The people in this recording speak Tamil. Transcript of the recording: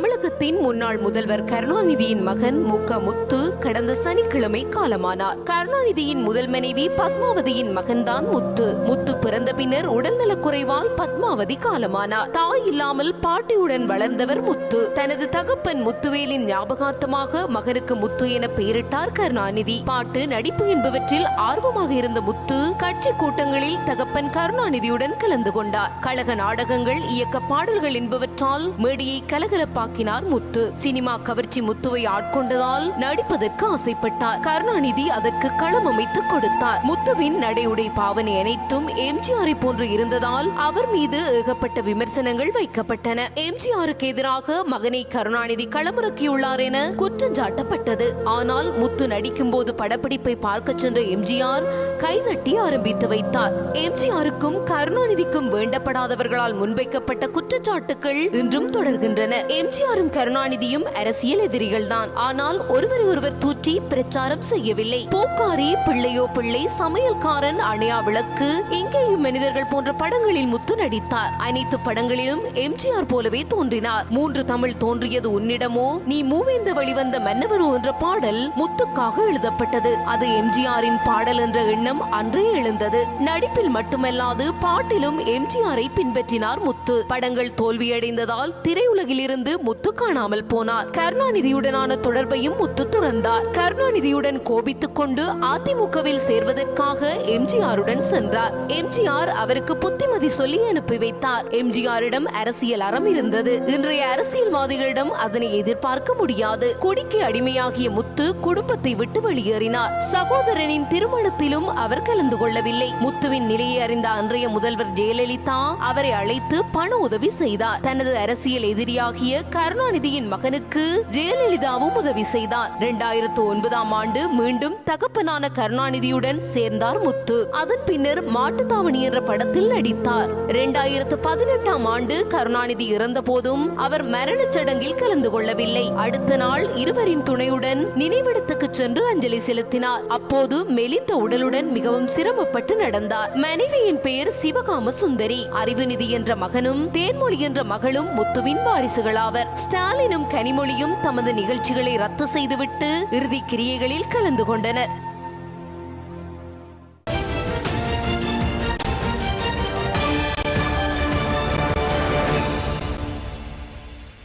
தமிழகத்தின் முன்னாள் முதல்வர் கருணாநிதியின் மகன் மு க முத்து கடந்த சனிக்கிழமை காலமானார். கருணாநிதியின் முதல் மனைவி பத்மாவதியின் மகன்தான் முத்து. முத்து பிறந்த பின்னர் உடல்நலக் குறைவால் பத்மாவதி காலமானார். தாய் இல்லாமல் பாட்டியுடன் வளர்ந்தவர் முத்து. தனது தகப்பன் முத்துவேலின் ஞாபகார்த்தமாக மகனுக்கு முத்து என பெயரிட்டார் கருணாநிதி. பாட்டு நடிப்பு என்பவற்றில் ஆர்வமாக இருந்த முத்து கட்சி கூட்டங்களில் தகப்பன் கருணாநிதியுடன் கலந்து கொண்டார். கழக நாடகங்கள் இயக்க பாடல்கள் என்பவற்றால் மேடையை கலகலப்பாக்கினார் முத்து. சினிமா கவர்ச்சி முத்துவை ஆட்கொண்டதால் நடிப்பதற்கு ஆசைப்பட்டார். கருணாநிதி அதற்கு களம் அமைத்து கொடுத்தார். முத்துவின் நடையுடை பாவனை அனைத்தும் எம்ஜிஆரை போன்று இருந்ததால் அவர் மீது ஏகப்பட்ட விமர்சனங்கள் வைக்கப்பட்டன. எம்ஜிஆருக்கு எதிராக மகனை கருணாநிதி களமிறக்கியுள்ளார் என குற்றம் சாட்டப்பட்டது. ஆனால் முத்து நடிக்கும் போது படப்பிடிப்பை பார்க்க சென்ற எம்ஜிஆர் கைதட்டி ஆரம்பித்து வைத்தார். எம்ஜிஆருக்கும் கருணாநிதிக்கும் வேண்டப்படாதவர்களால் முன்வைக்கப்பட்ட குற்றச்சாட்டுகள் இன்றும் தொடர்கின்றன. எம்ஜிஆரும் கருணாநிதியும் அரசியல் எதிரிகள் தான் ஆனால் ஒருவரை ஒருவர் தூற்றி பிரச்சாரம் செய்யவில்லை. போக்காரி பிள்ளையோ பிள்ளை சமையல்காரன் அணையா விளக்கு இங்கேயும் மனிதர்கள் போன்ற படங்களில் முத்து நடித்தார். அனைத்து படங்களிலும் எம்ஜிஆர் போலவே தோன்றினார். மூன்று தமிழ் தோன்றியது உன்னிடமோ? நீ மூவேந்த வழிவந்த மன்னவனோ என்ற பாடல் முத்துக்காக எழுதப்பட்டது. அது எம்ஜிஆரின் பாடல் என்ற எண்ணம் அன்றே எழுந்தது. நடிப்பில் மட்டுமல்லாது பாட்டிலும் எம்ஜிஆரை பின்பற்றினார் முத்து. படங்கள் தோல்வியடைந்ததால் திரையுலகிலிருந்து முத்து காணாமல் போனார். கருணாநிதியுடனான தொடர்பையும் முத்து துறந்தார். கருணாநிதியுடன் கோபித்துக் கொண்டு அதிமுகவில் சேர்வதற்காக எம்ஜிஆருடன் சென்றார். எம்ஜிஆர் அவருக்கு புத்திமதி சொல்லி அனுப்பி வைத்தார். எம்ஜிஆரிடம் அரசியல் அறம் இருந்தது. இன்றைய அரசியல்வாதிகளிடம் அதனை எதிர்பார்க்க முடியாது. குடிக்கு அடிமையாகிய முத்து குடும்பத்தை விட்டு வெளியேறினார். சகோதரனின் திருமணத்திலும் அவர் கலந்து கொள்ளவில்லை. முத்துவின் நிலையை அறிந்த அன்றைய முதல்வர் ஜெயலலிதா அவரை அழைத்து பண உதவி செய்தார். தனது அரசியல் எதிரியாகிய கருணாநிதியின் மகனுக்கு ஜெயலலிதாவும் உதவி செய்தார். இரண்டாயிரத்து ஒன்பதாம் ஆண்டு மீண்டும் தகப்பனான கருணாநிதியுடன் சேர்ந்தார் முத்து. அதன் பின்னர் மாட்டுத்தாவணி என்ற படத்தில் நடித்தார். இரண்டாயிரத்து பதினெட்டாம் ஆண்டு கருணாநிதி இறந்த போதும் அவர் மரணச் சடங்கில் கலந்து கொள்ளவில்லை. அடுத்த நாள் இருவரின் துணையுடன் நினைவிடத்துக்கு சென்று அஞ்சலி செலுத்தினார். அப்போது மெலிந்த உடலுடன் மிகவும் சிரமப்பட்டு நடந்தார். மனைவியின் பெயர் சிவகாம சுந்தரி அறிவுநிதி என்ற மகனும் தேன்மொழி என்ற மகளும் முத்துவின் வாரிசுகளாவர். ஸ்டாலினும் கனிமொழியும் தமது நிகழ்ச்சிகளை ரத்து செய்துவிட்டு இறுதி கிரியைகளில் கலந்து கொண்டனர்.